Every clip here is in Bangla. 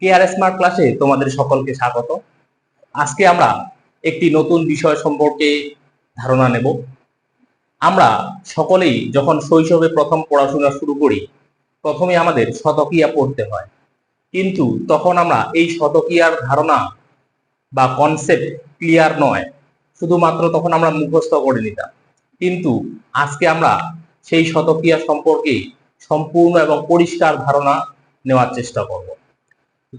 কেয়ার স্মার্ট ক্লাসে তোমাদের সকলকে স্বাগত। আজকে আমরা একটি নতুন বিষয় সম্পর্কে ধারণা নেব। আমরা সকলেই যখন শৈশবে প্রথম পড়াশোনা শুরু করি, প্রথমে আমাদের শতকিয়া পড়তে হয়। কিন্তু তখন আমরা এই শতকিয়ার ধারণা বা কনসেপ্ট ক্লিয়ার নয়। শুধুমাত্র তখন আমরা মুখস্থ করে নিতাম। কিন্তু আজকে আমরা সেই শতকিয়া সম্পর্কে সম্পূর্ণ এবং পরিষ্কার ধারণা নেওয়ার চেষ্টা করব।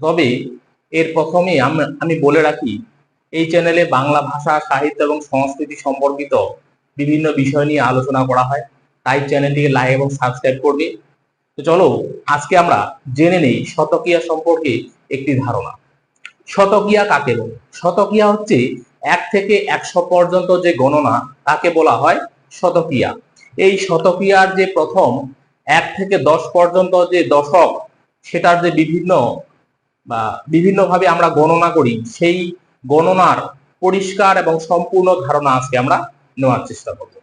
তবে এর প্রথমে আম- বলে রাখি, এই চ্যানেলে বাংলা ভাষা, সাহিত্য এবং সংস্কৃতি সম্পর্কিত বিভিন্ন বিষয় নিয়ে আলোচনা করা হয়। তাই চ্যানেলটিকে লাইক এবং সাবস্ক্রাইব করবে। তো চলো, আজকে আমরা জেনে নেই শতকিয়া সম্পর্কে একটি ধারণা। শতকিয়া কাকে বলে? শতকিয়া হচ্ছে এক থেকে একশো পর্যন্ত যে গণনা, তাকে বলা হয় শতকিয়া। এই শতকিয়ার যে প্রথম, এক থেকে দশ পর্যন্ত যে দশক, সেটার যে বিভিন্ন বা বিভিন্নভাবে আমরা গণনা করি, সেই গণনার পরিষ্কার এবং সম্পূর্ণ ধারণা আজকে আমরা নেওয়ার চেষ্টা করব।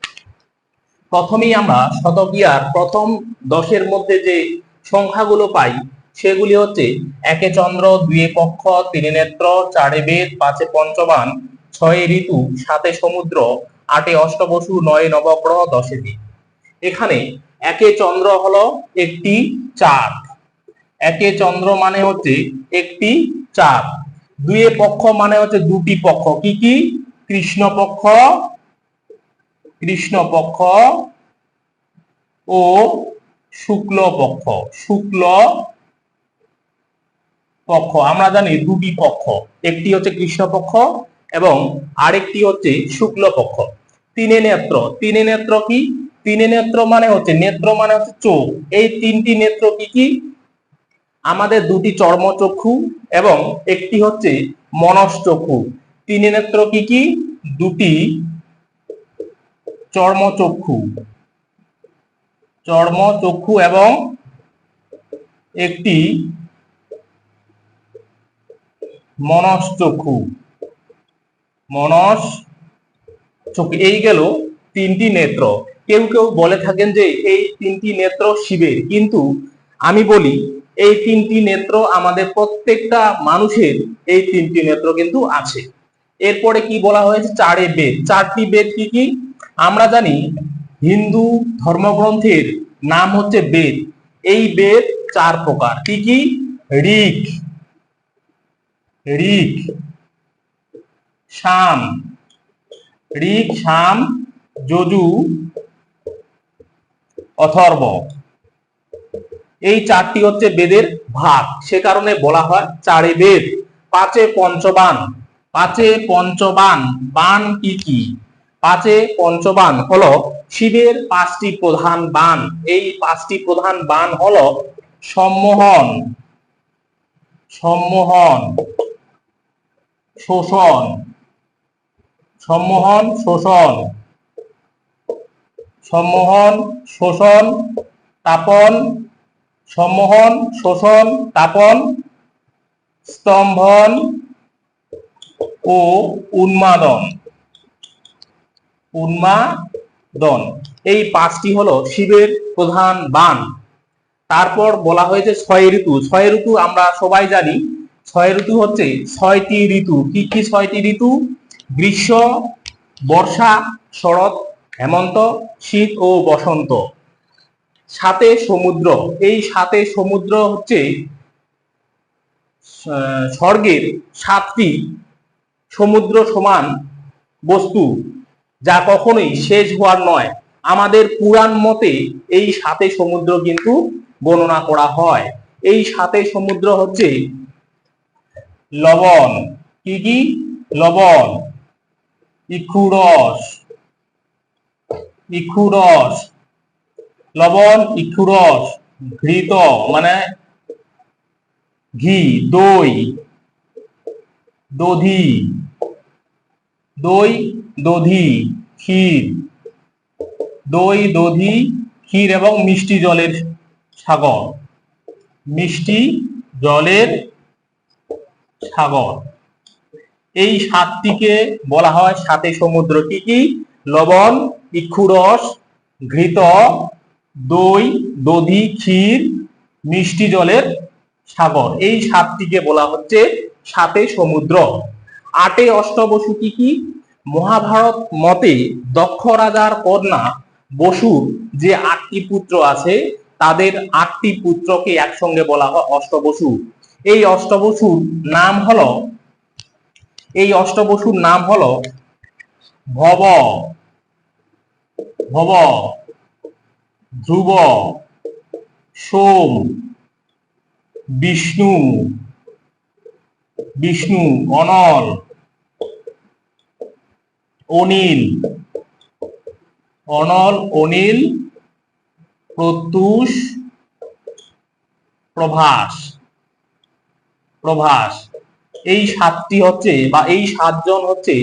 প্রথমেই আমরা শতকিয়ার প্রথম দশের মধ্যে যে সংখ্যাগুলো পাই, সেগুলি হচ্ছে একে চন্দ্র, দুয়ে পক্ষ তিনে নেত্র, চারে বেদ, পাঁচে পঞ্চবান, ছয়ে ঋতু, সাতে সমুদ্র, আটে অষ্টবসু, নয়ে নবগ্রহ, দশে দিন এখানে একে চন্দ্র হলো একটি চাঁদ। একে চন্দ্র মানে হচ্ছে একটি চাঁদ। দুয়ে পক্ষ মানে হচ্ছে দুটি পক্ষ। কি কি? কৃষ্ণ পক্ষ কৃষ্ণ পক্ষ ও শুক্ল পক্ষ। শুক্ল পক্ষ। আমরা জানি দুটি পক্ষ। একটি হচ্ছে কৃষ্ণ পক্ষ এবং আরেকটি হচ্ছে শুক্ল পক্ষ। তিনে নেত্র। তিনে নেত্র কি? তিনে নেত্র মানে হচ্ছে নেত্র মানে হচ্ছে চোখ। এই তিনটি নেত্র কি কি? আমাদের দুটি চর্মচক্ষু এবং একটি হচ্ছে মনশ্চক্ষু। তিনে নেত্র কি কি? দুটি চর্মচক্ষু। চর্মচক্ষু এবং একটি মনশ্চক্ষু। মনস চক্ষু এই গেল তিনটি নেত্র। কেউ কেউ বলে থাকেন যে এই তিনটি নেত্র শিবের, কিন্তু আমি বলি এই তিনটি নেত্র আমাদের প্রত্যেকটা মানুষের এই তিনটি নেত্র কিন্তু আছে। এরপরে কি বলা হয়েছে? চারে বেদ। চারটি বেদ কি কি? আমরা জানি হিন্দু ধর্মগ্রন্থের নাম হচ্ছে বেদ। এই বেদ চার প্রকার। কি কি? ঋক ঋক, শাম ঋক, শাম, যজু, অথর্ব। এই চারটি হচ্ছে বেদের ভাগ। সে কারণে বলা হয় চারে বেদ। পাঁচে পঞ্চবান। পাঁচে পঞ্চবান। বান কি কি? পাঁচে পঞ্চবান হলো শিবের পাঁচটি প্রধান বান। এই পাঁচটি প্রধান বান হলো সম্মোহন সম্মোহন, শোষণ সম্মোহন শোষণ সম্মোহন, শোষণ, তাপন সম্মোহন, শোষণ, তাপন, স্তম্ভন ও উন্মাদন। উন্মাদন। এই পাঁচটি হলো শিবের প্রধান বান তারপর বলা হয়েছে ছয় ঋতু। ছয় ঋতু আমরা সবাই জানি। ছয় ঋতু হচ্ছে ছয়টি ঋতু। কি কি ছয়টি ঋতু? গ্রীষ্ম, বর্ষা, শরৎ, হেমন্ত, শীত ও বসন্ত। সাথে সমুদ্র। এই সাথে সমুদ্র হচ্ছে স্বর্গের সাতটি সমুদ্র সমান বস্তু, যা কখনোই শেষ হওয়ার নয়। আমাদের পুরাণ মতে এই সাথে সমুদ্র কিন্তু গণনা করা হয়। এই সাথে সমুদ্র হচ্ছে লবণ। কি কি? লবণ। ইক্ষুরস ইক্ষুরস লবণ ইক্ষুরস ঘৃত মানে ঘি, দই, দধি দই, দধি, ক্ষীর, দই, দধি, ক্ষীর এবং মিষ্টি জলের সাগর, মিষ্টি জলের সাগর। এই সাতটিকে বলা হয় সাতে সমুদ্র। কি কি? লবণ ইক্ষুরস ঘৃত দই, দধি, ক্ষীর, মিষ্টি জলের সাগর। এই সাতটিকে বলা হচ্ছে সাতে সমুদ্র। আটে অষ্টবসু কি কি? মহাভারত মতে দক্ষ রাজার কন্যা বসুর যে আটটি পুত্র আছে, তাদের আটটি পুত্রকে একসঙ্গে বলা হয় অষ্টবসু। এই অষ্টবসুর নাম হলো, এই অষ্টবসুর নাম হলো ভব। ভব। ধ্রুব, সোম, বিষ্ণু বিষ্ণু, অনল, অনিল অনল, অনিল, প্রত্যুষ, প্রভাস প্রভাস। এই সাতটি হচ্ছে বা এই সাতজন হচ্ছে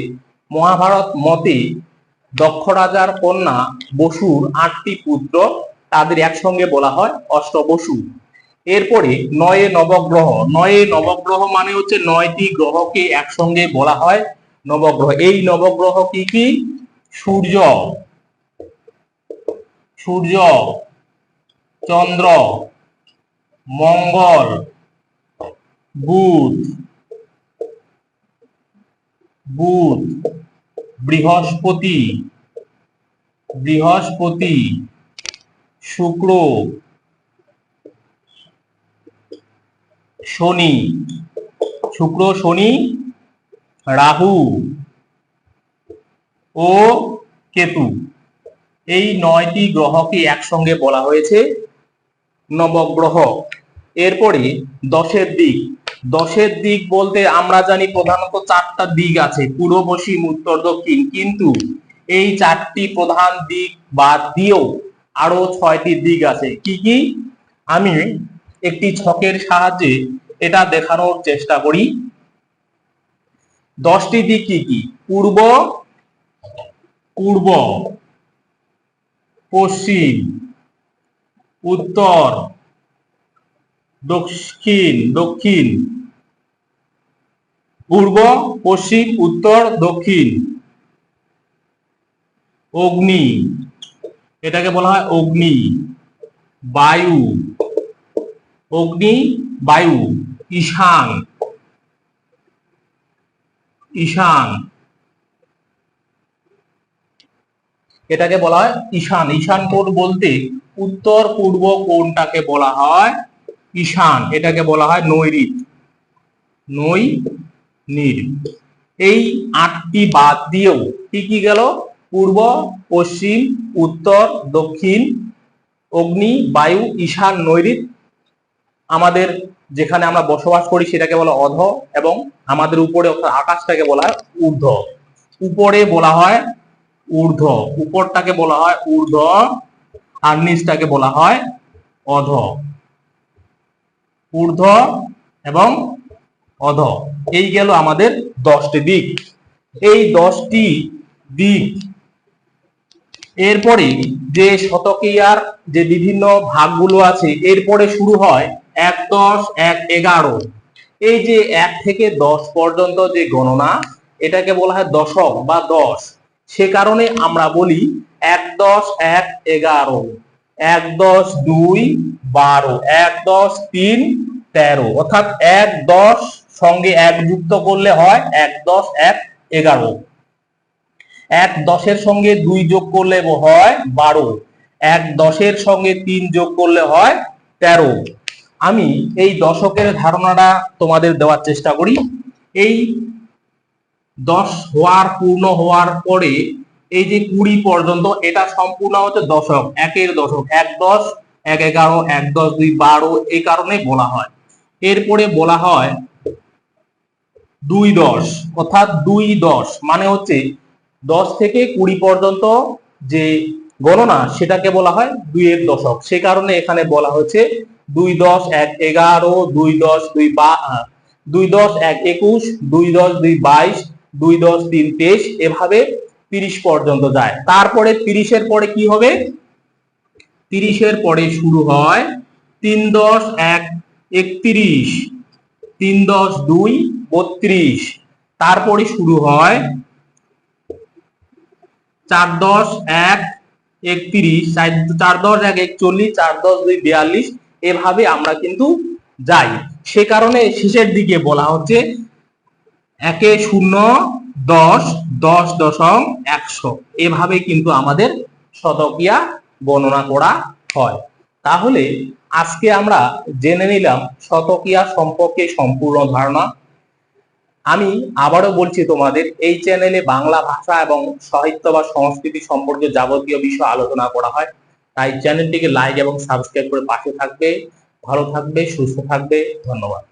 মহাভারত মতে দক্ষ রাজার কন্যা বসুর আটটি পুত্র, তাদের একসঙ্গে বলা হয় অষ্টবসু। এরপরে নয়ে নবগ্রহ। নয়ে নবগ্রহ মানে হচ্ছে নয়টি গ্রহকে একসঙ্গে বলা হয় নবগ্রহ। এই নবগ্রহ কি কি? সূর্য সূর্য, চন্দ্র, মঙ্গল, বুধ বুধ। বৃহস্পতি বৃহস্পতি, শুক্র, শনি শুক্র, শনি, রাহু ও কেতু। এই নয়টি গ্রহকে একসঙ্গে বলা হয়েছে। নবগ্রহ এরপরে দশের দিক। দশের দিক বলতে আমরা জানি প্রধানত চারটা দিক আছে, পূর্ব, পশ্চিম, উত্তর, দক্ষিণ। কিন্তু এই চারটি প্রধান দিক বাদ দিয়েও আরও ছয়টি দিক আছে। কি কি? আমি একটি ছকের সাহায্যে এটা দেখানোর চেষ্টা করি। দশটি দিক কি কি? পূর্ব পূর্ব, পশ্চিম, উত্তর, দক্ষিণ দক্ষিণ। পূর্ব, পশ্চিম, উত্তর, দক্ষিণ। অগ্নি। এটাকে বলা হয় অগ্নি। বায়ু। অগ্নি, বায়ু। ঈশান। ঈশান। এটাকে বলা হয় ঈশান। ঈশান কোণ বলতে উত্তর, পূর্ব কোণটাকে বলা হয় ঈশান। এটাকে বলা হয় নৈরিত। নৈ নীর। এই আটটি বাদ দিয়েও কি কি গেল? পূর্ব, পশ্চিম, উত্তর, দক্ষিণ, অগ্নি, বায়ু, ঈশান নৈরিত আমাদের যেখানে আমরা বসবাস করি সেটাকে বলা অধ এবং আমাদের উপরে অর্থাৎ আকাশটাকে বলা হয় ঊর্ধ্ব। উপরে বলা হয় ঊর্ধ্ব। উপরটাকে বলা হয় ঊর্ধ্ব, আর নিচটাকে বলা হয় অধ। ঊর্ধ্ব এবং অধ। এই গেল আমাদের দশটি দিক। এই দশটি দিক। এরপরে যে শতকিয়ার যে বিভিন্ন ভাগগুলো আছে, এরপরে শুরু হয় এক দশ, এক এগারো। এই যে এক থেকে দশ পর্যন্ত যে গণনা, এটাকে বলা হয় দশক বা দশ। সে কারণে আমরা বলি এক দশ, এক এগারো। এক দশ, দুই, বারো। এক দশ, তিন, তেরো। অর্থাৎ এক দশ সঙ্গে এক যুক্ত করলে হয় এক দশ, এক এগারো। এক দশের সঙ্গে দুই যোগ করলে হয় বারো। এক দশের সঙ্গে তিন যোগ করলে হয় তেরো। আমি এই দশকের ধারণাটা তোমাদের দেওয়ার চেষ্টা করি। এই দশ হওয়ার, পূর্ণ হওয়ার পরে এই যে কুড়ি পর্যন্ত, এটা সম্পূর্ণ হচ্ছে দশক, একের দশক। এক দশ, এক এগারো, এক দশ, দুই, বারো এই কারণে বলা হয়। এরপরে বলা হয় দুই দশ, অর্থাৎ দুই দশ মানে হচ্ছে দশ থেকে কুড়ি পর্যন্ত যে গণনা সেটাকে বলা হয় দুইয়ের দশক। সে কারণে এখানে বলা হচ্ছে দুই দশ এক এগারো, দুই দশ দুই বা দুই দশ এক একুশ, দুই দশ দুই বাইশ, দুই দশ তিন তেইশ, এভাবে তিরিশ পর্যন্ত যায়। তারপরে তিরিশের পরে কি হবে? তিরিশের পরে শুরু হয় তিন দশ এক একত্রিশ, তিন দশ দুই বত্রিশ। তারপরে শুরু হয় চার দশ এক একত্রিশ। চার দশ এক একচল্লিশ, চার দশ দুই বিয়াল্লিশ। এভাবে আমরা কিন্তু যায় সে কারণে শেষের দিকে বলা হচ্ছে একে শূন্য দশ দশ দশম একশো। এভাবে কিন্তু আমাদের শতকিয়া গণনা করা হয়। তাহলে আজকে আমরা জেনে নিলাম শতকিয়া সম্পর্কে সম্পূর্ণ ধারণা। আমি আবারও বলছি তোমাদের, এই চ্যানেলে বাংলা ভাষা এবং সাহিত্য বা সংস্কৃতি সম্পর্কে যাবতীয় বিষয় আলোচনা করা হয়। তাই চ্যানেলটিকে লাইক এবং সাবস্ক্রাইব করে পাশে থাকবে। ভালো থাকবে, সুস্থ থাকবে। ধন্যবাদ।